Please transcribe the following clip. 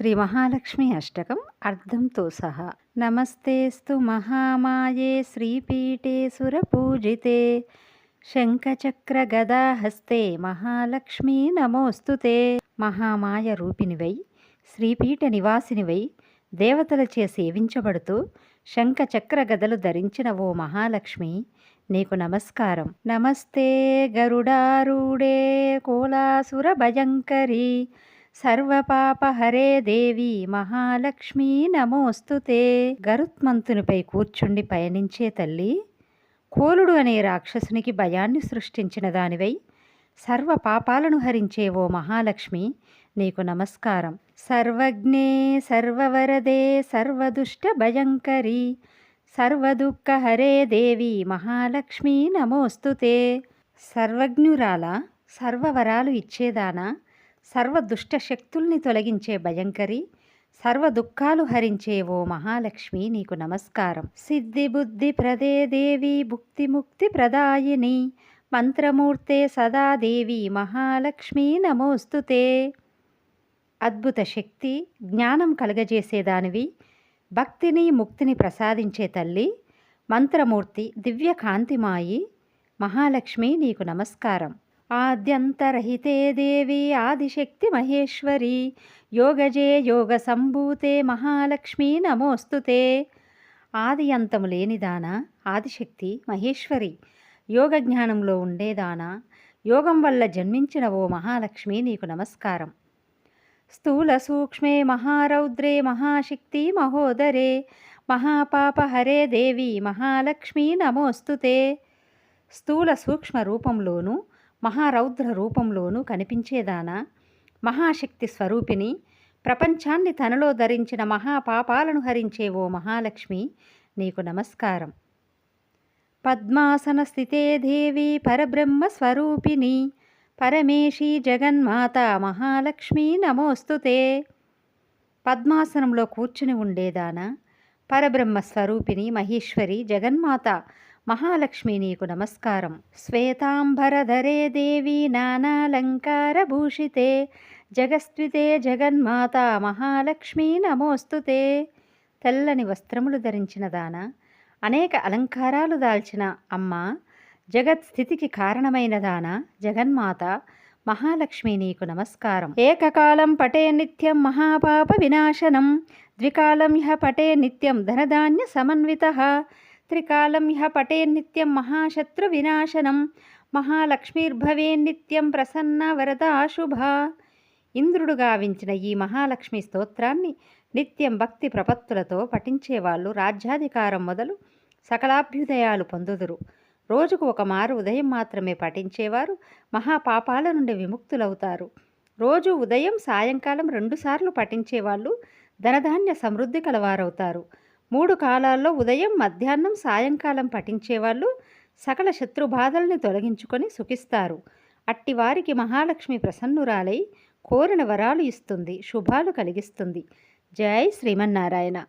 శ్రీ మహాలక్ష్మి అష్టకం అర్థంతో సహా. నమస్తేస్తు మహామాయే శ్రీపీఠే సురపూజితే శంఖచక్ర గదాహస్తే మహాలక్ష్మీ నమోస్తుతే. మహామాయ రూపినివై శ్రీపీఠ నివాసినివై దేవతలచే సేవించబడుతూ శంఖచక్ర గదలు ధరించిన ఓ మహాలక్ష్మి నీకు నమస్కారం. నమస్తే గరుడారూడే కోలాసుర భయంకరి. సర్వపాపహరే దేవి మహాలక్ష్మి నమోస్తుతే గరుత్మంతునిపై కూర్చుండి పయనించే తల్లి కోలుడు అనే రాక్షసునికి భయాన్ని సృష్టించిన దానివై సర్వ పాపాలను హరించే ఓ మహాలక్ష్మి నీకు నమస్కారం. సర్వజ్ఞే సర్వవరదే సర్వదుష్ట భయంకరి సర్వదుఃఖహరే దేవి మహాలక్ష్మి నమోస్తుతే సర్వజ్ఞురాల సర్వవరాలు ఇచ్చేదానా? సర్వ దుష్ట శక్తుల్ని తొలగించే భయంకరి సర్వ దుఃఖాలు హరించే ఓ మహాలక్ష్మి నీకు నమస్కారం. సిద్ధి బుద్ధి ప్రదే దేవి భుక్తి ముక్తి ప్రదాయిని మంత్రమూర్తే సదాదేవి మహాలక్ష్మి నమోస్తుతే అద్భుత శక్తి జ్ఞానం కలగజేసేదానివి భక్తిని ముక్తిని ప్రసాదించే తల్లి మంత్రమూర్తి దివ్య కాంతిమాయి మహాలక్ష్మి నీకు నమస్కారం. ఆద్యంతరహితే దేవి ఆదిశక్తి మహేశ్వరి. యోగజే యోగ సంభూతే మహాలక్ష్మి నమోస్తుతే. ఆది అంతము లేనిదాన ఆదిశక్తి మహేశ్వరి. యోగ జ్ఞానంలో ఉండేదాన యోగం వల్ల జన్మించిన ఓ మహాలక్ష్మి నీకు నమస్కారం. స్థూల సూక్ష్మే మహారౌద్రే మహాశక్తి మహోదరే. మహాపాపహరే దేవి మహాలక్ష్మి నమోస్తుతే. స్థూల సూక్ష్మ రూపంలోనూ మహారౌద్ర రూపంలోనూ కనిపించేదానా? మహాశక్తి స్వరూపిణి ప్రపంచాన్ని తనలో ధరించిన మహాపాపాలను హరించే ఓ మహాలక్ష్మి నీకు నమస్కారం. పద్మాసన స్థితే దేవి పరబ్రహ్మ స్వరూపిణి పరమేశి జగన్మాత మహాలక్ష్మి నమోస్తుతే. పద్మాసనంలో కూర్చుని ఉండేదానా? పరబ్రహ్మ స్వరూపిణి మహేశ్వరి జగన్మాత మహాలక్ష్మి నీకు నమస్కారం. శ్వేతాంబరధరే దేవి నానాలంకారభూషితే జగస్వితే జగన్మాత మహాలక్ష్మి నమోస్తుతే. తెల్లని వస్త్రములు ధరించిన దాన అనేక అలంకారాలు దాల్చిన అమ్మ జగత్ స్థితికి కారణమైన దాన జగన్మాత మహాలక్ష్మి నీకు నమస్కారం. ఏకకాలం పటే నిత్యం మహాపాప వినాశనం ద్వికాలం ఇహ పటే నిత్యం ధనధాన్య సమన్విత త్రికాలం ఇహ పటే నిత్యం మహాశత్రు వినాశనం. మహాలక్ష్మీర్భవే నిత్యం ప్రసన్న వరద శుభ. ఇంద్రుడు గావించిన ఈ మహాలక్ష్మి స్తోత్రాన్ని నిత్యం భక్తి ప్రపత్తులతో పఠించేవాళ్ళు రాజ్యాధికారం మొదలు సకలాభ్యుదయాలు పొందుదురు. రోజుకు ఒక మారు ఉదయం మాత్రమే పఠించేవారు మహాపాపాల నుండి విముక్తులవుతారు. రోజు ఉదయం సాయంకాలం రెండుసార్లు పఠించేవాళ్ళు ధనధాన్య సమృద్ధి కలవారవుతారు. మూడు కాలాల్లో ఉదయం మధ్యాహ్నం సాయంకాలం పఠించేవాళ్ళు సకల శత్రుబాధల్ని తొలగించుకొని సుఖిస్తారు. అట్టివారికి మహాలక్ష్మి ప్రసన్నురాలై కోరిన వరాలు ఇస్తుంది శుభాలు కలిగిస్తుంది. జై శ్రీమన్నారాయణ.